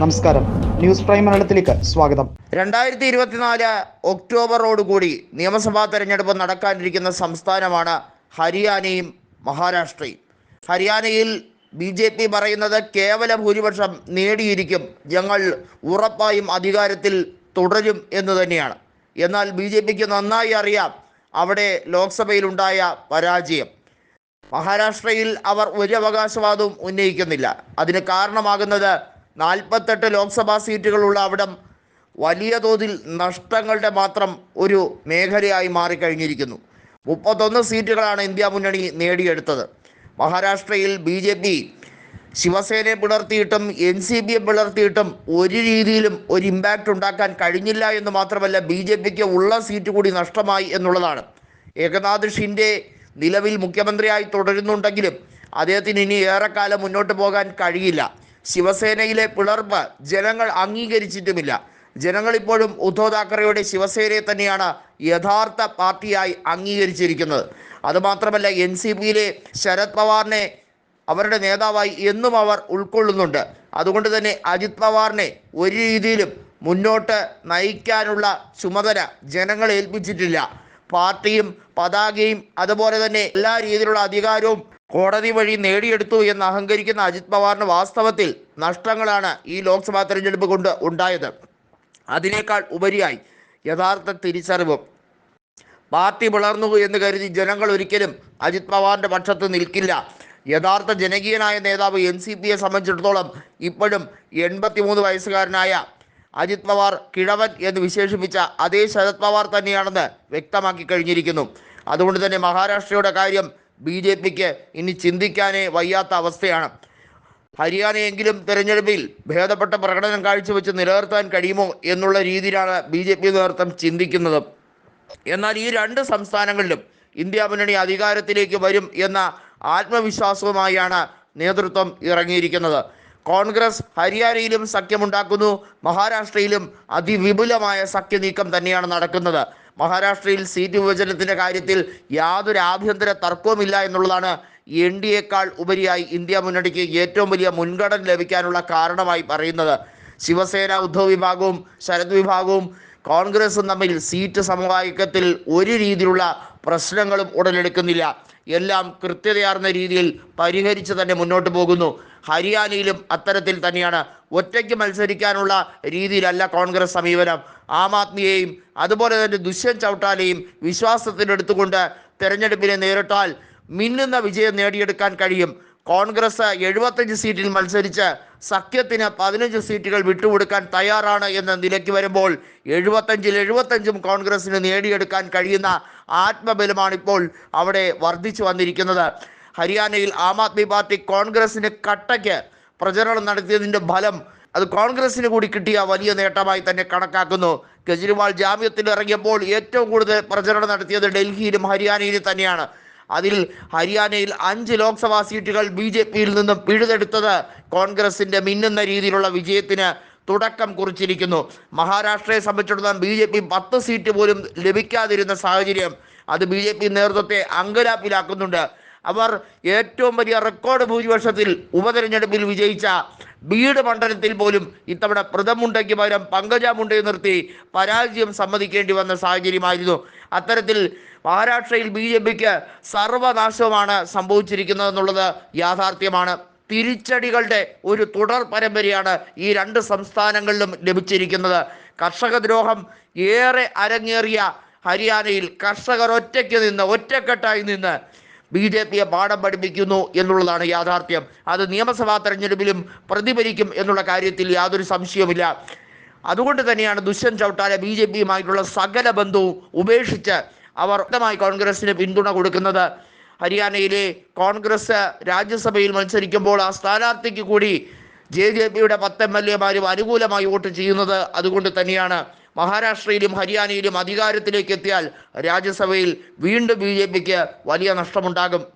നമസ്കാരം. News prime മലയാളത്തിലേക്ക് സ്വാഗതം. രണ്ടായിരത്തി ഇരുപത്തിനാല് ഒക്ടോബറോടുകൂടി നിയമസഭാ തെരഞ്ഞെടുപ്പ് നടക്കാനിരിക്കുന്ന സംസ്ഥാനമാണ് ഹരിയാനയും മഹാരാഷ്ട്രയും. ഹരിയാനയിൽ ബി ജെ പി പറയുന്നത് കേവല ഭൂരിപക്ഷം നേടിയിരിക്കും. ഞങ്ങൾ ഉറപ്പായും അധികാരത്തിൽ തുടരും എന്ന് തന്നെയാണ്. എന്നാൽ ബി ജെ പിക്ക് നന്നായി അറിയാം അവിടെ ലോക്സഭയിലുണ്ടായ പരാജയം. മഹാരാഷ്ട്രയിൽ അവർ ഒരു അവകാശവാദവും ഉന്നയിക്കുന്നില്ല. അതിന് കാരണമാകുന്നത് നാൽപ്പത്തെട്ട് ലോക്സഭാ സീറ്റുകളുള്ള അവിടം വലിയ തോതിൽ നഷ്ടങ്ങളുടെ മാത്രം ഒരു മേഖലയായി മാറിക്കഴിഞ്ഞിരിക്കുന്നു. മുപ്പത്തൊന്ന് സീറ്റുകളാണ് ഇന്ത്യ മുന്നണി നേടിയെടുത്തത്. മഹാരാഷ്ട്രയിൽ ബി ജെ പി ശിവസേനയെ പിളർത്തിയിട്ടും എൻ സി പിയെ പിളർത്തിയിട്ടും ഒരു രീതിയിലും ഒരു ഇമ്പാക്റ്റ് ഉണ്ടാക്കാൻ കഴിഞ്ഞില്ല എന്ന് മാത്രമല്ല ബി ജെ പിക്ക് ഉള്ള സീറ്റ് കൂടി നഷ്ടമായി എന്നുള്ളതാണ്. ഏകനാഥ് ഷിൻഡെ നിലവിൽ മുഖ്യമന്ത്രിയായി തുടരുന്നുണ്ടെങ്കിലും അദ്ദേഹത്തിന് ഇനി ഏറെക്കാലം മുന്നോട്ട് പോകാൻ കഴിയില്ല. ശിവസേനയിലെ പിളർപ്പ് ജനങ്ങൾ അംഗീകരിച്ചിട്ടുമില്ല. ജനങ്ങൾ ഇപ്പോഴും ഉദ്ധവ് താക്കറെയുടെ ശിവസേനയെ തന്നെയാണ് യഥാർത്ഥ പാർട്ടിയായി അംഗീകരിച്ചിരിക്കുന്നത്. അതുമാത്രമല്ല എൻ സി പിയിലെ ശരത് പവാറിനെ അവരുടെ നേതാവായി എന്നും അവർ ഉൾക്കൊള്ളുന്നുണ്ട്. അതുകൊണ്ട് തന്നെ അജിത് പവാറിനെ ഒരു രീതിയിലും മുന്നോട്ട് നയിക്കാനുള്ള ചുമതല ജനങ്ങൾ ഏൽപ്പിച്ചിട്ടില്ല. പാർട്ടിയും പതാകയും അതുപോലെ തന്നെ എല്ലാ രീതിയിലുള്ള അധികാരവും കോടതി വഴി നേടിയെടുത്തു എന്ന് അഹങ്കരിക്കുന്ന അജിത് പവാറിന് വാസ്തവത്തിൽ നഷ്ടങ്ങളാണ് ഈ ലോക്സഭാ തെരഞ്ഞെടുപ്പ് കൊണ്ട് ഉണ്ടായത്. അതിനേക്കാൾ ഉപരിയായി യഥാർത്ഥ തിരിച്ചറിവും പാർട്ടി പിളർന്നു എന്ന് കരുതി ജനങ്ങൾ ഒരിക്കലും അജിത് പവാറിന്റെ പക്ഷത്ത് നിൽക്കില്ല. യഥാർത്ഥ ജനകീയനായ നേതാവ് എൻ സി പിയെ സംബന്ധിച്ചിടത്തോളം ഇപ്പോഴും എൺപത്തിമൂന്ന് വയസ്സുകാരനായ അജിത് പവാർ കിഴവൻ എന്ന് വിശേഷിപ്പിച്ച അതേ ശരത് പവാർ തന്നെയാണെന്ന് വ്യക്തമാക്കി കഴിഞ്ഞിരിക്കുന്നു. അതുകൊണ്ട് തന്നെ മഹാരാഷ്ട്രയുടെ കാര്യം ബി ജെ പിക്ക് ഇനി ചിന്തിക്കാനേ വയ്യാത്ത അവസ്ഥയാണ്. ഹരിയാനയെങ്കിലും തെരഞ്ഞെടുപ്പിൽ ഭേദപ്പെട്ട പ്രകടനം കാഴ്ചവെച്ച് നിലനിർത്താൻ കഴിയുമോ എന്നുള്ള രീതിയിലാണ് ബി ജെ പി നേതൃത്വം ചിന്തിക്കുന്നത്. എന്നാൽ ഈ രണ്ട് സംസ്ഥാനങ്ങളിലും ഇന്ത്യ മുന്നണി അധികാരത്തിലേക്ക് വരും എന്ന ആത്മവിശ്വാസവുമായാണ് നേതൃത്വം ഇറങ്ങിയിരിക്കുന്നത്. കോൺഗ്രസ് ഹരിയാനയിലും സഖ്യമുണ്ടാക്കുന്നു. മഹാരാഷ്ട്രയിലും അതിവിപുലമായ സഖ്യ നീക്കം തന്നെയാണ് നടക്കുന്നത്. മഹാരാഷ്ട്രയിൽ സീറ്റ് വിഭജനത്തിന്റെ കാര്യത്തിൽ യാതൊരു ആഭ്യന്തര തർക്കവുമില്ല എന്നുള്ളതാണ് എൻ ഡി എക്കാൾ ഉപരിയായി ഇന്ത്യ മുന്നണിക്ക് ഏറ്റവും വലിയ മുൻഗണന ലഭിക്കാനുള്ള കാരണമായി പറയുന്നത്. ശിവസേന ഉദ്ധവ് വിഭാഗവും ശരത് വിഭാഗവും കോൺഗ്രസും തമ്മിൽ സീറ്റ് സമവായക്കത്തിൽ ഒരു രീതിയിലുള്ള പ്രശ്നങ്ങളും ഉടലെടുക്കുന്നില്ല. എല്ലാം കൃത്യതയാർന്ന രീതിയിൽ പരിഹരിച്ച് തന്നെ മുന്നോട്ട് പോകുന്നു. ഹരിയാനയിലും അത്തരത്തിൽ തന്നെയാണ് ഒറ്റയ്ക്ക് മത്സരിക്കാനുള്ള രീതിയിലല്ല കോൺഗ്രസ് സമീപനം. ആം ആദ്മിയെയും അതുപോലെ തന്നെ ദുഷ്യന്ത് ചൗട്ടാലെയും വിശ്വാസത്തിലെടുത്തുകൊണ്ട് തെരഞ്ഞെടുപ്പിനെ നേരിട്ടാൽ മിന്നുന്ന വിജയം നേടിയെടുക്കാൻ കഴിയും. കോൺഗ്രസ് എഴുപത്തഞ്ച് സീറ്റിൽ മത്സരിച്ച് സഖ്യത്തിന് പതിനഞ്ച് സീറ്റുകൾ വിട്ടുകൊടുക്കാൻ തയ്യാറാണ് എന്ന നിലയ്ക്ക് വരുമ്പോൾ എഴുപത്തഞ്ചിൽ എഴുപത്തഞ്ചും കോൺഗ്രസിന് നേടിയെടുക്കാൻ കഴിയുന്ന ആത്മബലമാണ് ഇപ്പോൾ അവിടെ വർദ്ധിച്ചു വന്നിരിക്കുന്നത്. ഹരിയാനയിൽ ആം ആദ്മി പാർട്ടി കോൺഗ്രസിന് കട്ടയ്ക്ക് പ്രചരണം നടത്തിയതിന്റെ ഫലം അത് കോൺഗ്രസിന് കൂടി കിട്ടിയ വലിയ നേട്ടമായി തന്നെ കണക്കാക്കുന്നു. കെജ്രിവാൾ ജാമ്യത്തിൽ ഇറങ്ങിയപ്പോൾ ഏറ്റവും കൂടുതൽ പ്രചരണം നടത്തിയത് ഡൽഹിയിലും ഹരിയാനയിലും തന്നെയാണ്. അതിൽ ഹരിയാനയിൽ അഞ്ച് ലോക്സഭാ സീറ്റുകൾ ബി ജെ പിയിൽ നിന്നും പിഴുതെടുത്തത് കോൺഗ്രസിന്റെ മിന്നുന്ന രീതിയിലുള്ള വിജയത്തിന് തുടക്കം കുറിച്ചിരിക്കുന്നു. മഹാരാഷ്ട്രയെ സംബന്ധിച്ചിടത്തോളം ബി ജെ പി പത്ത് സീറ്റ് പോലും ലഭിക്കാതിരുന്ന സാഹചര്യം അത് ബി ജെ പി നേതൃത്വത്തെ അങ്കലാപ്പിലാക്കുന്നുണ്ട്. അവർ ഏറ്റവും വലിയ റെക്കോർഡ് ഭൂരിപക്ഷത്തിൽ ഉപതെരഞ്ഞെടുപ്പിൽ വിജയിച്ച ബീഡ് മണ്ഡലത്തിൽ പോലും ഇത്തവണ പ്രഥമുണ്ടയ്ക്ക് പകരം പങ്കജ മുണ്ടയെ നിർത്തി പരാജയം സമ്മതിക്കേണ്ടി വന്ന സാഹചര്യമായിരുന്നു. അത്തരത്തിൽ മഹാരാഷ്ട്രയിൽ ബി ജെ പിക്ക് സർവനാശമാണ് സംഭവിച്ചിരിക്കുന്നത് എന്നുള്ളത് യാഥാർത്ഥ്യമാണ്. തിരിച്ചടികളുടെ ഒരു തുടർ പരമ്പരയാണ് ഈ രണ്ട് സംസ്ഥാനങ്ങളിലും ലഭിച്ചിരിക്കുന്നത്. കർഷകദ്രോഹം ഏറെ അരങ്ങേറിയ ഹരിയാനയിൽ കർഷകർ ഒറ്റയ്ക്ക് നിന്ന് ഒറ്റക്കെട്ടായി നിന്ന് ബി ജെ പിയെ പാഠം പഠിപ്പിക്കുന്നു എന്നുള്ളതാണ് യാഥാർത്ഥ്യം. അത് നിയമസഭാ തെരഞ്ഞെടുപ്പിലും പ്രതിഫലിക്കും എന്നുള്ള കാര്യത്തിൽ യാതൊരു സംശയവുമില്ല. അതുകൊണ്ട് തന്നെയാണ് ദുഷ്യന്ത് ചൗട്ടാല ബി ജെ പിയുമായിട്ടുള്ള സകല ബന്ധവും ഉപേക്ഷിച്ച് അവർ വ്യക്തമായി കോൺഗ്രസിന് പിന്തുണ കൊടുക്കുന്നത്. ഹരിയാനയിലെ കോൺഗ്രസ് രാജ്യസഭയിൽ മത്സരിക്കുമ്പോൾ ആ സ്ഥാനാർത്ഥിക്ക് കൂടി ജെ ജെ പിയുടെ പത്ത് എം എൽ എമാരും അനുകൂലമായി വോട്ട് ചെയ്യുന്നത് അതുകൊണ്ട് തന്നെയാണ്. മഹാരാഷ്ട്രയിലും ഹരിയാനയിലും അധികാരത്തിലേക്ക് എത്തിയാൽ രാജ്യസഭയിൽ വീണ്ടും ബി വലിയ നഷ്ടമുണ്ടാകും.